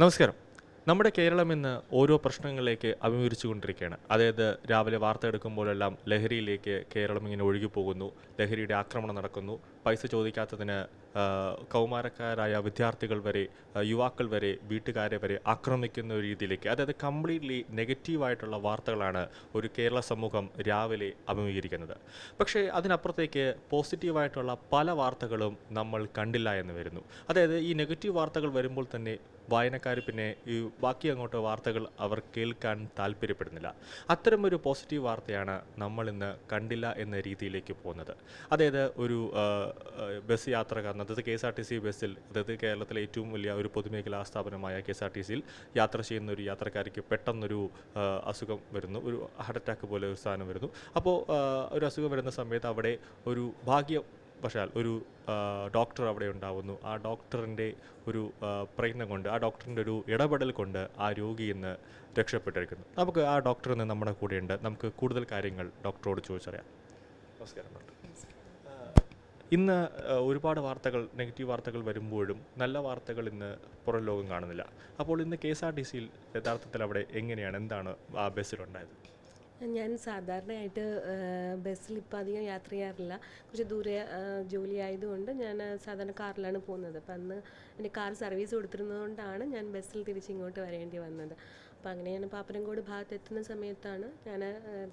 നമസ്കാരം. നമ്മുടെ കേരളം ഇന്ന് ഓരോ പ്രശ്നങ്ങളിലേക്ക് അഭിമുഖിച്ചുകൊണ്ടിരിക്കുകയാണ് അതായത് രാവിലെ വാർത്ത എടുക്കുമ്പോഴെല്ലാം ലഹരിയിലേക്ക് കേരളം ഇങ്ങനെ ഒഴുകി പോകുന്നു ലഹരിയുടെ ആക്രമണം നടക്കുന്നു പൈസ ചോദിക്കാത്തതിന് കൗമാരക്കാരായ വിദ്യാർത്ഥികൾ വരെ യുവാക്കൾ വരെ വീട്ടുകാരെ വരെ ആക്രമിക്കുന്ന രീതിയിലേക്ക് അതായത് കംപ്ലീറ്റ്ലി നെഗറ്റീവായിട്ടുള്ള വാർത്തകളാണ് ഒരു കേരള സമൂഹം രാവിലെ അഭിമുഖീകരിക്കുന്നത്. പക്ഷേ അതിനപ്പുറത്തേക്ക് പോസിറ്റീവായിട്ടുള്ള പല വാർത്തകളും നമ്മൾ കണ്ടില്ല എന്ന് വരുന്നു. അതായത് ഈ നെഗറ്റീവ് വാർത്തകൾ വരുമ്പോൾ തന്നെ വായനക്കാർ പിന്നെ ഈ ബാക്കി അങ്ങോട്ട് വാർത്തകൾ അവർ കേൾക്കാൻ താല്പര്യപ്പെടുന്നില്ല. അത്തരമൊരു പോസിറ്റീവ് വാർത്തയാണ് നമ്മൾ ഇന്ന് കണ്ടില്ല എന്ന രീതിയിലേക്ക് പോകുന്നത്. അതായത് ഒരു ബസ് യാത്രക്കാരൻ അതായത് K S R T C ബസ്സിൽ അതായത് കേരളത്തിലെ ഏറ്റവും വലിയ ഒരു പൊതുമേഖലാ സ്ഥാപനമായ കെ എസ് ആർ ടി സിയിൽ യാത്ര ചെയ്യുന്ന ഒരു യാത്രക്കാരിക്ക് പെട്ടെന്നൊരു അസുഖം വരുന്നു. ഒരു ഹാർട്ട് അറ്റാക്ക് പോലെ ഒരു സാധനം വരുന്നു. അപ്പോൾ ഒരു അസുഖം വരുന്ന സമയത്ത് അവിടെ ഒരു ഭാഗ്യം വശാൽ ഒരു ഡോക്ടർ അവിടെ ഉണ്ടാവുന്നു. ആ ഡോക്ടറിന്റെ ഒരു പ്രയത്നം കൊണ്ട് ആ ഡോക്ടറിന്റെ ഒരു ഇടപെടൽ കൊണ്ട് ആ രോഗി ഇന്ന് രക്ഷപ്പെട്ടിരിക്കുന്നു. നമുക്ക് ആ ഡോക്ടർ ഇന്ന് നമ്മുടെ കൂടെയുണ്ട്. നമുക്ക് കൂടുതൽ കാര്യങ്ങൾ ഡോക്ടറോട് ചോദിച്ചറിയാം. നമസ്കാരം ഡോക്ടർ. ഇന്ന് ഒരുപാട് വാർത്തകൾ നെഗറ്റീവ് വാർത്തകൾ വരുമ്പോഴും നല്ല വാർത്തകൾ ഇന്ന് പുറം ലോകം കാണുന്നില്ല. അപ്പോൾ ഇന്ന് കെ എസ് ആർ ടി സിയിൽ യഥാർത്ഥത്തിൽ അവിടെ എങ്ങനെയാണ് എന്താണ് ആ ബസ്സിലുണ്ടായത്? ഞാൻ സാധാരണയായിട്ട് ബസ്സിൽ ഇപ്പോൾ അധികം യാത്ര ചെയ്യാറില്ല. കുറച്ച് ദൂരെ ജോലി ആയതുകൊണ്ട് ഞാൻ സാധാരണ കാറിലാണ് പോകുന്നത്. അപ്പം അന്ന് എന്റെ കാർ സർവീസ് കൊടുത്തിരുന്നതുകൊണ്ടാണ് ഞാൻ ബസ്സിൽ തിരിച്ച് ഇങ്ങോട്ട് വരേണ്ടി വന്നത്. അപ്പോൾ അങ്ങനെ ഞാൻ പാപ്പനംകോട് ഭാഗത്ത് എത്തുന്ന സമയത്താണ് ഞാൻ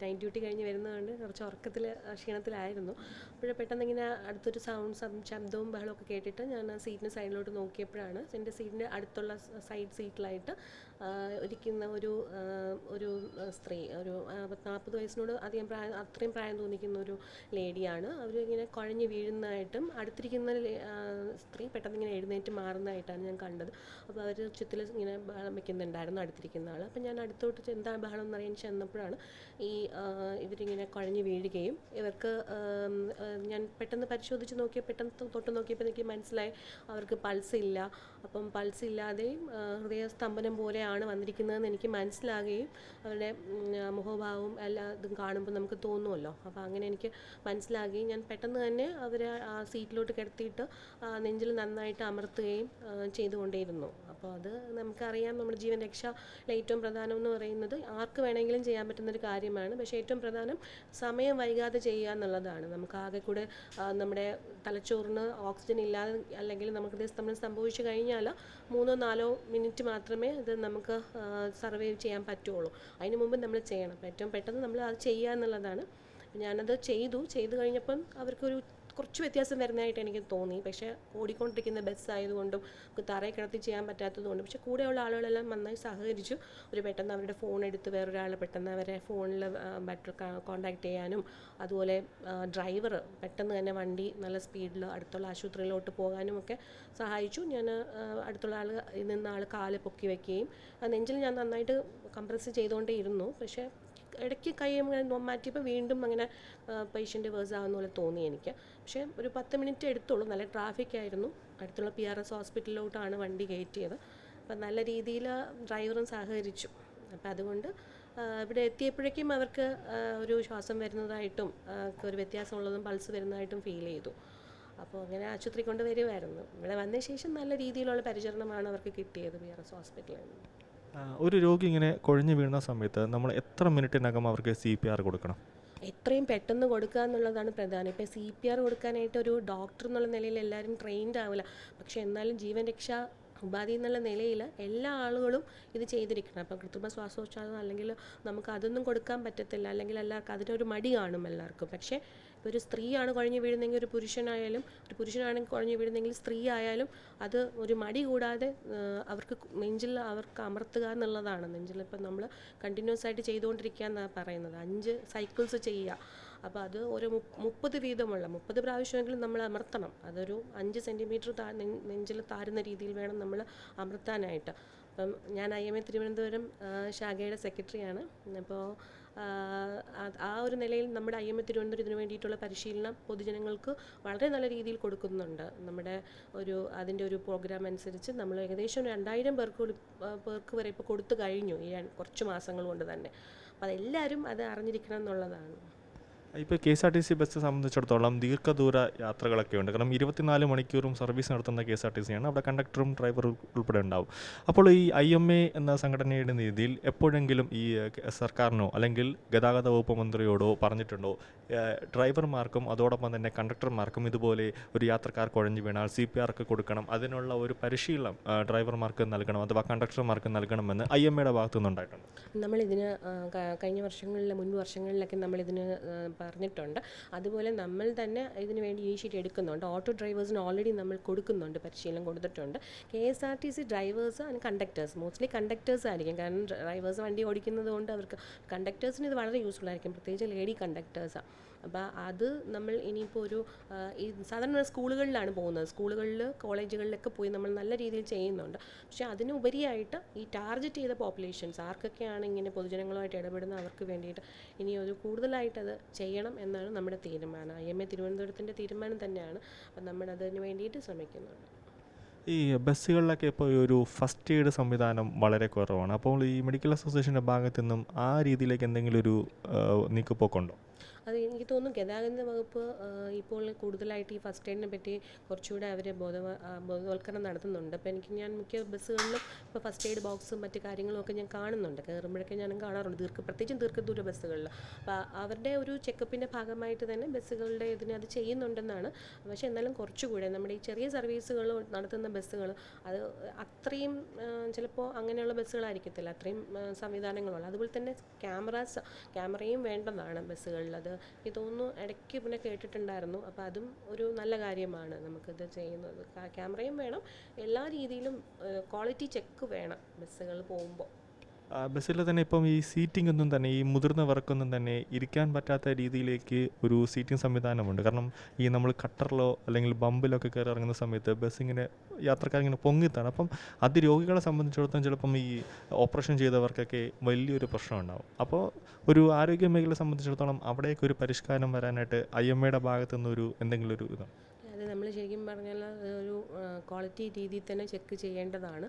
നൈറ്റ് ഡ്യൂട്ടി കഴിഞ്ഞ് വരുന്നതുകൊണ്ട് കുറച്ച് ഉറക്കത്തിൽ ക്ഷീണത്തിലായിരുന്നു. അപ്പോൾ പെട്ടെന്ന് ഇങ്ങനെ അടുത്തൊരു സൗണ്ട് ശബ്ദവും ബഹളമൊക്കെ കേട്ടിട്ട് ഞാൻ സീറ്റിന് സൈഡിലോട്ട് നോക്കിയപ്പോഴാണ് എന്റെ സീറ്റിന്റെ അടുത്തുള്ള സൈഡ് സീറ്റിലായിട്ട് ഇരിക്കുന്ന ഒരു ഒരു സ്ത്രീ ഒരു നാൽപ്പത് വയസ്സിനോട് അധികം പ്രായം അത്രയും പ്രായം തോന്നിക്കുന്ന ഒരു ലേഡിയാണ്. അവർ ഇങ്ങനെ കുഴഞ്ഞ് വീഴുന്നതായിട്ടും അടുത്തിരിക്കുന്ന സ്ത്രീ പെട്ടെന്ന് ഇങ്ങനെ എഴുന്നേറ്റ് മാറുന്നതായിട്ടാണ് ഞാൻ കണ്ടത്. അപ്പോൾ അവർ ചുറ്റിൽ ഇങ്ങനെ ബഹളം വെക്കുന്നുണ്ടായിരുന്നു അടുത്തിരിക്കുന്ന ആൾ. അപ്പോൾ ഞാൻ അടുത്തോട്ട് എന്താ ബഹളം? എന്നറിയാൻ ചെന്നപ്പോഴാണ് ഈ ഇവരിങ്ങനെ കുഴഞ്ഞ് വീഴുകയും ഇവർക്ക് ഞാൻ പെട്ടെന്ന് പരിശോധിച്ച് നോക്കിയ പെട്ടെന്ന് തൊട്ട് നോക്കിയപ്പോൾ എനിക്ക് മനസ്സിലായി അവർക്ക് പൾസ് ഇല്ല. അപ്പം പൾസ് ഇല്ലാതെയും ഹൃദയസ്തംഭനം ഹൃദയസ്തംഭനം പോലെയാണ് വന്നിരിക്കുന്നതെന്ന് എനിക്ക് മനസ്സിലാകുകയും അവരുടെ മുഖഭാവവും എല്ലാ ഇതും കാണുമ്പോൾ നമുക്ക് തോന്നുമല്ലോ. അപ്പോൾ അങ്ങനെ എനിക്ക് മനസ്സിലാകുകയും ഞാൻ പെട്ടെന്ന് തന്നെ അവരെ ആ സീറ്റിലോട്ട് കിടത്തിയിട്ട് നെഞ്ചിൽ നന്നായിട്ട് അമർത്തുകയും ചെയ്തുകൊണ്ടേയിരുന്നു. അപ്പോൾ അത് നമുക്കറിയാം നമ്മുടെ ജീവൻ രക്ഷ ഏറ്റവും പ്രധാനം എന്ന് പറയുന്നത് ആർക്ക് വേണമെങ്കിലും ചെയ്യാൻ പറ്റുന്നൊരു കാര്യമാണ്. പക്ഷേ ഏറ്റവും പ്രധാനം സമയം വൈകാതെ ചെയ്യുക എന്നുള്ളതാണ്. നമുക്ക് ആകെ കൂടെ നമ്മുടെ തലച്ചോറിന് ഓക്സിജൻ ഇല്ലാതെ അല്ലെങ്കിൽ നമുക്ക് ഹൃദയസ്തംഭനം സംഭവിച്ചു കഴിഞ്ഞാൽ മൂന്നോ നാലോ മിനിറ്റ് മാത്രമേ ഇത് നമുക്ക് സർവൈവ് ചെയ്യാൻ പറ്റുള്ളൂ. അതിന് മുമ്പ് നമ്മൾ ചെയ്യണം. ഏറ്റവും പെട്ടെന്ന് നമ്മൾ അത് ചെയ്യുക എന്നുള്ളതാണ് ഞാനത് ചെയ്തു. ചെയ്തു കഴിഞ്ഞപ്പം അവർക്കൊരു കുറച്ച് വ്യത്യാസം വരുന്നതായിട്ട് എനിക്ക് തോന്നി. പക്ഷേ ഓടിക്കൊണ്ടിരിക്കുന്ന ബസ് ആയതുകൊണ്ടും നമുക്ക് തറയിൽ കിടത്തി ചെയ്യാൻ പറ്റാത്തതുകൊണ്ടും പക്ഷേ കൂടെയുള്ള ആളുകളെല്ലാം നന്നായി സഹകരിച്ചു. ഒരു പെട്ടെന്ന് അവരുടെ ഫോൺ എടുത്ത് വേറൊരാൾ പെട്ടെന്ന് അവരെ ഫോണിൽ ബെറ്റർ കോണ്ടാക്ട് ചെയ്യാനും അതുപോലെ ഡ്രൈവർ പെട്ടെന്ന് തന്നെ വണ്ടി നല്ല സ്പീഡിൽ അടുത്തുള്ള ആശുപത്രിയിലോട്ട് പോകാനും ഒക്കെ സഹായിച്ചു. ഞാൻ അടുത്തുള്ള ആൾ നിന്ന ആൾ കാൽ പൊക്കി വെക്കുകയും ആ നെഞ്ചിൽ ഞാൻ നന്നായിട്ട് കംപ്രസ് ചെയ്തുകൊണ്ടേ ഇരുന്നു. പക്ഷേ ഇടയ്ക്ക് കൈ ഇങ്ങനെ മാറ്റിയപ്പോൾ വീണ്ടും അങ്ങനെ പേഷ്യന്റ് വേഴ്സ് ആകുന്ന പോലെ തോന്നി എനിക്ക്. പക്ഷേ ഒരു പത്ത് മിനിറ്റ് എടുത്തുള്ളൂ. നല്ല ട്രാഫിക് ആയിരുന്നു. അടുത്തുള്ള പി ആർ എസ് ഹോസ്പിറ്റലിലോട്ടാണ് വണ്ടി കയറ്റിയത്. അപ്പം നല്ല രീതിയിൽ ഡ്രൈവറും സഹകരിച്ചു. അപ്പം അതുകൊണ്ട് ഇവിടെ എത്തിയപ്പോഴേക്കും അവർക്ക് ഒരു ശ്വാസം വരുന്നതായിട്ടും ഒരു വ്യത്യാസമുള്ളതും പൾസ് വരുന്നതായിട്ടും ഫീൽ ചെയ്തു. അപ്പോൾ അങ്ങനെ ആശുപത്രി കൊണ്ട് വരുമായിരുന്നു ഇവിടെ വന്ന ശേഷം നല്ല രീതിയിലുള്ള പരിചരണമാണ് അവർക്ക് കിട്ടിയത് പി ആർ എസ് ഹോസ്പിറ്റലിൽ നിന്ന്. ഒരു രോഗി ഇങ്ങനെ കുഴഞ്ഞു വീഴുന്ന സമയത്ത് നമ്മൾ എത്ര മിനിറ്റിനകം അവർക്ക് സി പി ആർ കൊടുക്കണം? എത്രയും പെട്ടെന്ന് കൊടുക്കുക എന്നുള്ളതാണ് പ്രധാനം. ഇപ്പോൾ സി പി ആർ കൊടുക്കാനായിട്ട് ഒരു ഡോക്ടർ എന്നുള്ള നിലയിൽ എല്ലാവരും ട്രെയിൻഡ് ആവില്ല. പക്ഷേ എന്നാലും ജീവൻ രക്ഷാ ഉപാധി എന്നുള്ള നിലയിൽ എല്ലാ ആളുകളും ഇത് ചെയ്തിരിക്കണം. അപ്പോൾ കൃത്രിമ ശ്വാസോച്ഛ്വാസം അല്ലെങ്കിൽ നമുക്ക് അതൊന്നും കൊടുക്കാൻ പറ്റത്തില്ല. അല്ലെങ്കിൽ എല്ലാവർക്കും അതിനൊരു മടി കാണും എല്ലാവർക്കും. പക്ഷേ ഇപ്പോൾ ഒരു സ്ത്രീയാണ് കുഴഞ്ഞു വീഴുന്നെങ്കിൽ ഒരു പുരുഷനായാലും ഒരു പുരുഷനാണെങ്കിൽ കുഴഞ്ഞു വീഴുന്നെങ്കിൽ സ്ത്രീ ആയാലും അത് ഒരു മടി കൂടാതെ അവർക്ക് നെഞ്ചിൽ അവർക്ക് അമർത്തുക എന്നുള്ളതാണ്. നെഞ്ചിൽ ഇപ്പം നമ്മൾ കണ്ടിന്യൂസ് ആയിട്ട് ചെയ്തുകൊണ്ടിരിക്കുക എന്നാണ് പറയുന്നത്. അഞ്ച് സൈക്കിൾസ് ചെയ്യുക. അപ്പോൾ അത് ഒരു മുപ്പ- മുപ്പത് വീതമുള്ള മുപ്പത് പ്രാവശ്യമെങ്കിലും നമ്മൾ അമർത്തണം. അതൊരു അഞ്ച് സെന്റിമീറ്റർ നെഞ്ചിൽ താരുന്ന രീതിയിൽ വേണം നമ്മൾ അമർത്താനായിട്ട്. അപ്പം ഞാൻ ഐ എം എ തിരുവനന്തപുരം ശാഖയുടെ സെക്രട്ടറിയാണ്. അപ്പോൾ ആ ഒരു നിലയിൽ നമ്മുടെ ഐ എം എ തിരുവനന്തപുരം ഇതിനു വേണ്ടിയിട്ടുള്ള പരിശീലനം പൊതുജനങ്ങൾക്ക് വളരെ നല്ല രീതിയിൽ കൊടുക്കുന്നുണ്ട്. നമ്മുടെ ഒരു അതിന്റെ ഒരു പ്രോഗ്രാം അനുസരിച്ച് നമ്മൾ ഏകദേശം രണ്ടായിരം പേർക്ക് പേർക്ക് വരെ ഇപ്പോൾ കൊടുത്തു കഴിഞ്ഞു ഈ കുറച്ച് മാസങ്ങൾ കൊണ്ട് തന്നെ. അപ്പോൾ അതെല്ലാവരും അത് അറിഞ്ഞിരിക്കണം എന്നുള്ളതാണ്. ഇപ്പോൾ K S R T C bus സംബന്ധിച്ചിടത്തോളം ദീർഘദൂര യാത്രകളൊക്കെ ഉണ്ട് കാരണം ഇരുപത്തിനാല് മണിക്കൂറും സർവീസ് നടത്തുന്ന കെ എസ് ആർ ടി സിയാണ് അവിടെ കണ്ടക്ടറും ഡ്രൈവറും ഉൾപ്പെടെ ഉണ്ടാവും. അപ്പോൾ ഈ ഐ എം എ എന്ന സംഘടനയുടെ രീതിയിൽ എപ്പോഴെങ്കിലും ഈ സർക്കാരിനോ അല്ലെങ്കിൽ ഗതാഗത വകുപ്പ് മന്ത്രിയോടോ പറഞ്ഞിട്ടുണ്ടോ? ഡ്രൈവർമാർക്കും അതോടൊപ്പം തന്നെ കണ്ടക്ടർമാർക്കും ഇതുപോലെ ഒരു യാത്രക്കാർ കുഴഞ്ഞു വീണാൽ സി പി ആർക്ക് കൊടുക്കണം? അതിനുള്ള ഒരു പരിശീലനം ഡ്രൈവർമാർക്ക് നൽകണം അഥവാ കണ്ടക്ടർമാർക്ക് നൽകണമെന്ന് ഐ എം എയുടെ ഭാഗത്തു നിന്നുണ്ടായിട്ടുണ്ട് നമ്മളിതിന് കഴിഞ്ഞ വർഷങ്ങളിൽ മുൻ വർഷങ്ങളിലൊക്കെ നമ്മളിതിന് പറഞ്ഞിട്ടുണ്ട്. അതുപോലെ നമ്മൾ തന്നെ ഇതിന് വേണ്ടി ഇനീഷ്യേറ്റ് എടുക്കുന്നുണ്ട്. ഓട്ടോ ഡ്രൈവേഴ്സിന് ഓൾറെഡി നമ്മൾ കൊടുക്കുന്നുണ്ട് പരിശീലനം കൊടുത്തിട്ടുണ്ട്. K S R T C drivers and conductors mostly conductors ആയിരിക്കും. കാരണം ഡ്രൈവേഴ്സ് വണ്ടി ഓടിക്കുന്നത് കൊണ്ട് അവർക്ക് കണ്ടക്ടേഴ്സിന് ഇത് വളരെ യൂസ്ഫുൾ ആയിരിക്കും. പ്രത്യേകിച്ച് ലേഡി കണ്ടക്ടേഴ്സാണ് അപ്പോൾ അത് നമ്മൾ ഇനിയിപ്പോൾ ഒരു ഈ സാധാരണ സ്കൂളുകളിലാണ് പോകുന്നത്. സ്കൂളുകളിൽ കോളേജുകളിലൊക്കെ പോയി നമ്മൾ നല്ല രീതിയിൽ ചെയ്യുന്നുണ്ട്. പക്ഷേ അതിനുപരിയായിട്ട് ഈ ടാർജറ്റ് ചെയ്ത പോപ്പുലേഷൻസ് ആർക്കൊക്കെയാണ് ഇങ്ങനെ പൊതുജനങ്ങളുമായിട്ട് ഇടപെടുന്ന അവർക്ക് വേണ്ടിയിട്ട് ഇനി ഒരു കൂടുതലായിട്ട് അത് ചെയ്യണം എന്നാണ് നമ്മുടെ തീരുമാനം. ഐ എം എ തിരുവനന്തപുരത്തിന്റെ തീരുമാനം തന്നെയാണ്. അപ്പം നമ്മൾ അതിന് വേണ്ടിയിട്ട് ശ്രമിക്കുന്നുണ്ട്. ഈ ബസ്സുകളിലൊക്കെ ഇപ്പോൾ ഒരു ഫസ്റ്റ് എയ്ഡ് സംവിധാനം വളരെ കുറവാണ്. അപ്പോൾ ഈ മെഡിക്കൽ അസോസിയേഷന്റെ ഭാഗത്തു നിന്നും ആ രീതിയിലേക്ക് എന്തെങ്കിലും ഒരു നീക്കുപോക്കുണ്ടോ അത് എനിക്ക് തോന്നുന്നു ഗതാഗത വകുപ്പ് ഇപ്പോൾ കൂടുതലായിട്ട് ഈ ഫസ്റ്റ് എയ്ഡിനെ പറ്റി കുറച്ചുകൂടെ അവർ ബോധ ബോധവൽക്കരണം നടത്തുന്നുണ്ട്. അപ്പോൾ എനിക്ക് ഞാൻ മിക്ക ബസ്സുകളിലും ഇപ്പോൾ ഫസ്റ്റ് എയ്ഡ് ബോക്സും മറ്റു കാര്യങ്ങളും ഒക്കെ ഞാൻ കാണുന്നുണ്ട്. കയറുമ്പോഴൊക്കെ ഞാനും കാണാറുണ്ട്. ദീർഘ പ്രത്യേകിച്ചും ദീർഘദൂര ബസ്സുകളിൽ അപ്പോൾ അവരുടെ ഒരു ചെക്കപ്പിന്റെ ഭാഗമായിട്ട് തന്നെ ബസ്സുകളുടെ ഇതിന് അത് ചെയ്യുന്നുണ്ടെന്നാണ്. പക്ഷേ എന്നാലും കുറച്ചുകൂടെ നമ്മുടെ ഈ ചെറിയ സർവീസുകൾ നടത്തുന്ന ബസ്സുകൾ അത് അത്രയും ചിലപ്പോൾ അങ്ങനെയുള്ള ബസ്സുകളായിരിക്കത്തില്ല. അത്രയും സംവിധാനങ്ങളുള്ള. അതുപോലെ തന്നെ ക്യാമറാസ് ക്യാമറയും വേണ്ടതാണ് ബസ്സുകളിൽ എനിക്ക് തോന്നുന്നു ഇടയ്ക്ക് പിന്നെ കേട്ടിട്ടുണ്ടായിരുന്നു. അപ്പോൾ അതും ഒരു നല്ല കാര്യമാണ് നമുക്കിത് ചെയ്യുന്നത്. ക്യാമറയും വേണം. എല്ലാ രീതിയിലും ക്വാളിറ്റി ചെക്ക് വേണം ബസ്സുകൾ പോകുമ്പോൾ ബസ്സിൽ തന്നെ ഇപ്പം ഈ സീറ്റിംഗ് ഒന്നും തന്നെ ഈ മുതിർന്നവർക്കൊന്നും തന്നെ ഇരിക്കാൻ പറ്റാത്ത രീതിയിലേക്ക് ഒരു സീറ്റിംഗ് സംവിധാനമുണ്ട്. കാരണം ഈ നമ്മൾ കട്ടറിലോ അല്ലെങ്കിൽ ബമ്പിലോ ഒക്കെ കയറി ഇറങ്ങുന്ന സമയത്ത് ബസ് ഇങ്ങനെ യാത്രക്കാരിങ്ങനെ പൊങ്ങിത്താണ്. അപ്പം അത് രോഗികളെ സംബന്ധിച്ചിടത്തോളം ചിലപ്പം ഈ ഓപ്പറേഷൻ ചെയ്തവർക്കൊക്കെ വലിയൊരു പ്രശ്നം ഉണ്ടാവും. അപ്പോൾ ഒരു ആരോഗ്യ മേഖലയെ സംബന്ധിച്ചിടത്തോളം അവിടേക്ക് ഒരു പരിഷ്കാരം വരാനായിട്ട് ഐ എം എയുടെ ഭാഗത്തു നിന്നൊരു എന്തെങ്കിലും ഒരു ഇതാണ് അത് നമ്മൾ ശരിക്കും പറഞ്ഞാൽ ഒരു ക്വാളിറ്റി രീതിയിൽ തന്നെ ചെക്ക് ചെയ്യേണ്ടതാണ്.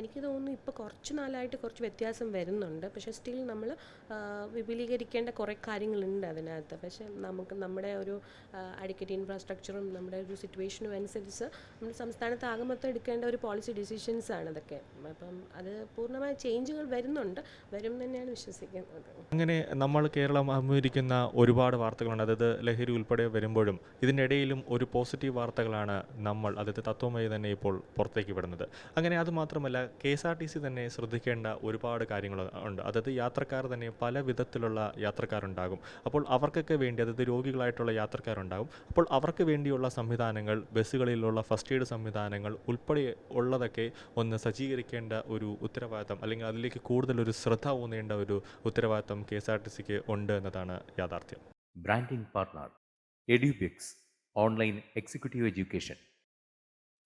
എനിക്ക് തോന്നുന്നു ഇപ്പോൾ കുറച്ച് നാളായിട്ട് കുറച്ച് വ്യത്യാസം വരുന്നുണ്ട്. പക്ഷേ സ്റ്റിൽ നമ്മൾ വിപുലീകരിക്കേണ്ട കുറേ കാര്യങ്ങളുണ്ട് അതിനകത്ത്. പക്ഷേ നമുക്ക് നമ്മുടെ ഒരു അഡിക്കറ്റ് ഇൻഫ്രാസ്ട്രക്ചറും നമ്മുടെ ഒരു സിറ്റുവേഷനും അനുസരിച്ച് നമ്മുടെ സംസ്ഥാനത്ത് ആകെ മൊത്തം എടുക്കേണ്ട ഒരു പോളിസി ഡിസിഷൻസ് ആണ് ഇതൊക്കെ. അപ്പം അത് പൂർണമായ ചേഞ്ചുകൾ വരുന്നുണ്ട്. വരും തന്നെയാണ് വിശ്വസിക്കുന്നത്. അങ്ങനെ നമ്മൾ കേരളം അഭിമുഖീകരിക്കുന്ന ഒരുപാട് വാർത്തകളുണ്ട്. അതായത് ലഹരി ഉൾപ്പെടെ വരുമ്പോഴും ഇതിനിടയിലും ഒരു പോസിറ്റീവ് വാർത്തകളാണ് നമ്മൾ അതായത് തത്വമായി തന്നെ ഇപ്പോൾ പുറത്തേക്ക് വിടുന്നത്. അങ്ങനെ അത് മാത്രമല്ല K S R T C തന്നെ ശ്രദ്ധിക്കേണ്ട ഒരുപാട് കാര്യങ്ങൾ ഉണ്ട്. അതായത് യാത്രക്കാർ തന്നെ പല വിധത്തിലുള്ള യാത്രക്കാരുണ്ടാകും. അപ്പോൾ അവർക്കൊക്കെ വേണ്ടി അതായത് രോഗികളായിട്ടുള്ള യാത്രക്കാരുണ്ടാകും. അപ്പോൾ അവർക്ക് വേണ്ടിയുള്ള സംവിധാനങ്ങൾ ബസ്സുകളിലുള്ള ഫസ്റ്റ് എയ്ഡ് സംവിധാനങ്ങൾ ഉൾപ്പെടെ ഉള്ളതൊക്കെ ഒന്ന് സജ്ജീകരിക്കേണ്ട ഒരു ഉത്തരവാദിത്തം അല്ലെങ്കിൽ അതിലേക്ക് കൂടുതൽ ഒരു ശ്രദ്ധ ഊന്നേണ്ട ഒരു ഉത്തരവാദിത്തം കെ എസ് ആർ ടി സിക്ക് ഉണ്ട് എന്നതാണ് യാഥാർത്ഥ്യം. Branding partner Edubix online executive education